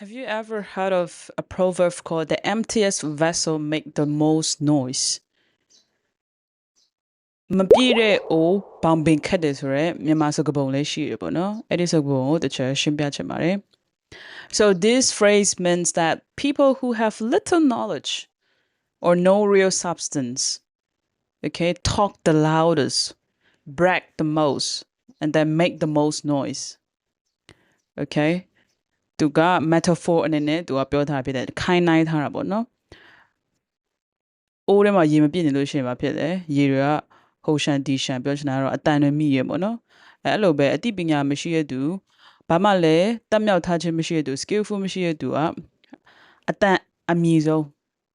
Have you ever heard of a proverb called the emptiest vessel make the most noise? မပြည့်တဲ့အိုးဘောင်ပင်ခတ်တယ်ဆိုရက်မြန်မာစကားပုံလေးရှိရပေါ့နော်အဲ့ဒီစကားပုံကိုတစ်ချက်ရှင်းပြချင်ပါတယ် So this phrase means that people who have little knowledge or no real substance okay talk the loudest brag the most and then make the most noise okay သူက metaphor အနေနဲ့သူကပြောထားဖြစ်တယ်ခိုင်းနိုင်ထားတာပေါ့နော်အိုးထဲမှာရေမပြည့်နေလို့ရှိရင်ဘာဖြစ်လဲရေတွေကဟိုရှန်ဒီရှန်ပြောချင်တာကတော့အတန်တွေမိရပေါ့နော်အဲအဲ့လိုပဲအသိပညာမရှိတဲ့သူဘာမှလည်းတတ်မြောက်ထားခြင်းမရှိတဲ့သူ skillful မရှိတဲ့သူကအတန်အမြင့်ဆုံး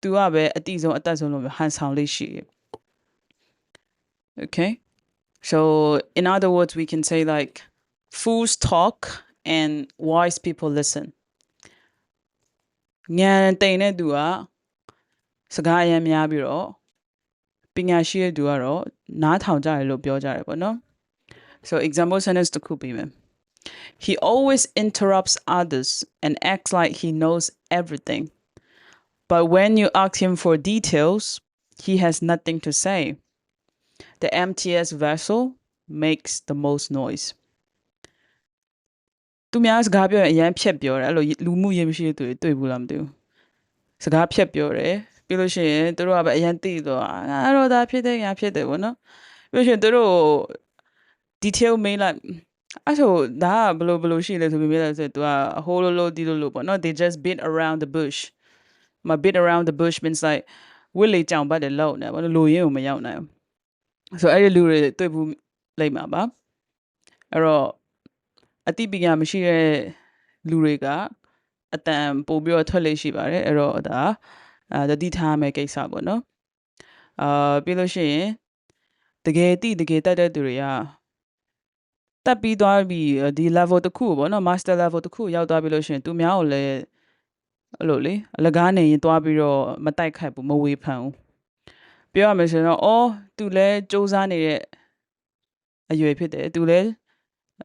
သူကပဲအတိဆုံးအသက်ဆုံးလို့ဟန်ဆောင်လေးရှိရ Okay so in other words we can say like fools talk and wise people listen ဉာဏ်တိမ်တဲ့သူကစကားအရင်များပြီးတော့ပညာရှိတဲ့သူကတော့နားထောင်ကြတယ်လို့ပြောကြတယ်ပေါ့နော် so example sentence တစ်ခုပေးမယ် he always interrupts others and acts like he knows everything but when you ask him for details he has nothing to say the emptiest vessel makes the most noise သူများစကားပြောရင်အရန်ဖြက်ပြောတယ်အဲ့လိုလူမှုရေးမရှိတဲ့သူတွေတွေ့ဘူးလားမသိဘူးစကားဖြက်ပြောတယ်ပြီးလို့ရှိရင်သူတို့ကပဲအရန်သိတော့အဲ့တော့ဒါဖြစ်တဲ့ညာဖြစ်တယ်ပေါ့နော်ပြီးလို့ရှိရင်သူတို့ detail မေးလိုက်အဲ့ဆိုဒါကဘယ်လိုဘယ်လိုရှိလဲဆိုပြီးမေးလိုက်ဆိုသူကအဟိုးလိုလိုဒီလိုလိုပေါ့နော် they just beat around the bush မ beat around the bush means like ဝစ်လေကြောင်ပတ်တယ်လောက်နေပေါ့နော်လိုရင်းကိုမရောက်နိုင်ဘူးဆိုအဲ့ဒီလူတွေတွေ့ဘူးလိမ့်မှာပါအဲ့တော့ အတိပညာမရှိတဲ့လူတွေကအတန်ပို့ပြီးတော့ထွက်လေရှိပါတယ်အဲ့တော့ဒါအာတတိထားမယ်ကိစ္စပေါ့နော်အာပြီးလို့ရှိရင်တကယ်တိတကယ်တက်တဲ့သူတွေကတက်ပြီးသွားပြီဒီ level တစ်ခုပေါ့နော် master level တစ်ခုရောက်သွားပြီလို့ရှိရင်သူများကိုလည်းအဲ့လိုလေအလကားနေရင်သွားပြီးတော့မတိုက်ခိုက်ဘူးမဝေဖန်ဘူးပြောရမယ်ဆိုတော့အော်သူလည်းစူးစမ်းနေတဲ့အရွယ်ဖြစ်တယ်သူလည်း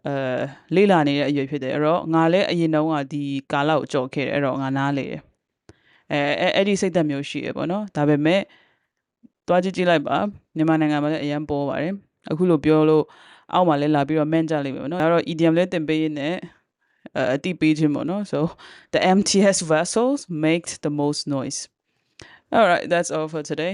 အဲလေးလာနေတဲ့အရွယ်ဖြစ်တယ်အဲ့တော့ငါလည်းအရင်တုန်းကဒီကာလကိုကြော်ခဲ့တယ်အဲ့တော့ငါနားလေတယ်အဲအဲ့ဒီစိတ်သက်မျိုးရှိရပေါ့နော်ဒါပေမဲ့တွားကြည့်ကြည့်လိုက်ပါမြန်မာနိုင်ငံမှာလည်းအရန်ပေါ်ပါတယ်အခုလိုပြောလို့အောက်မှာလည်းလာပြီးတော့ man ကြလိမ့်မယ်ပေါ့နော်ဒါတော့ idiom လည်းတင်ပေးရင်းနဲ့အတိပေးခြင်းပေါ့နော် so the emptiest vessels make the most noise all right that's all for today